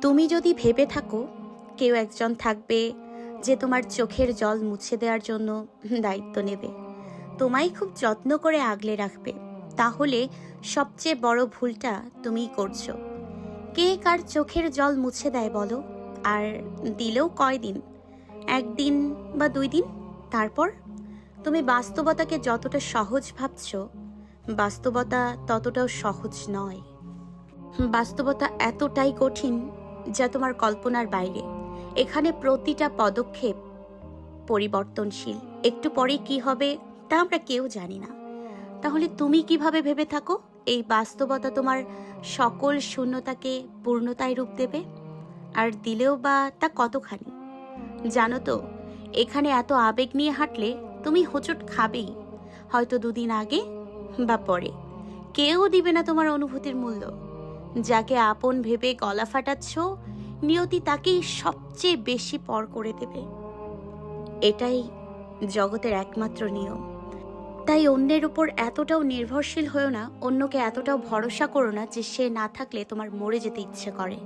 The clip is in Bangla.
তুমি যদি ভেবে থাকো, কেউ একজন থাকবে যে তোমার চোখের জল মুছে দেওয়ার জন্য দায়িত্ব নেবে। তোমায় খুব যত্ন করে আগলে রাখবে। তাহলে সবচেয়ে বড় ভুলটা তুমিই করছ। কে কার চোখের জল মুছে দেয় বলো? আর দিলেও কয়দিন? একদিন বা দুই দিন? তারপর? তুমি বাস্তবতাকে যতটা সহজ ভাবছ, বাস্তবতা ততটাও সহজ নয়। বাস্তবতা এতটাই কঠিন যা তোমার কল্পনার বাইরে। এখানে প্রতিটা পদক্ষেপ পরিবর্তনশীল। একটু পরে কি হবে, তা আমরা কেউ জানি না। তাহলে তুমি কীভাবে ভেবে থাকো? এই বাস্তবতা তোমার সকল শূন্যতাকে পূর্ণতায় রূপ দেবে? আর দিলেও বা তা কতখানি? জানো তো, এখানে এত আবেগ নিয়ে হাঁটলে তুমি হোঁচট খাবেই। হয়তো দুদিন আগে বা পরে। কেউ দিবে না তোমার অনুভূতির মূল্য। যাকে আপন ভেবে গলা ফাটাচ্ছ, নিয়তি তাকেই সবচেয়ে বেশি পর করে দেবে। এটাই জগতের একমাত্র নিয়ম। তাই অন্যের উপর এতটাও নির্ভরশীল হয়েও না, অন্যকে এতটাও ভরসা করো না যে সে না থাকলে তোমার মরে যেতে ইচ্ছে করে।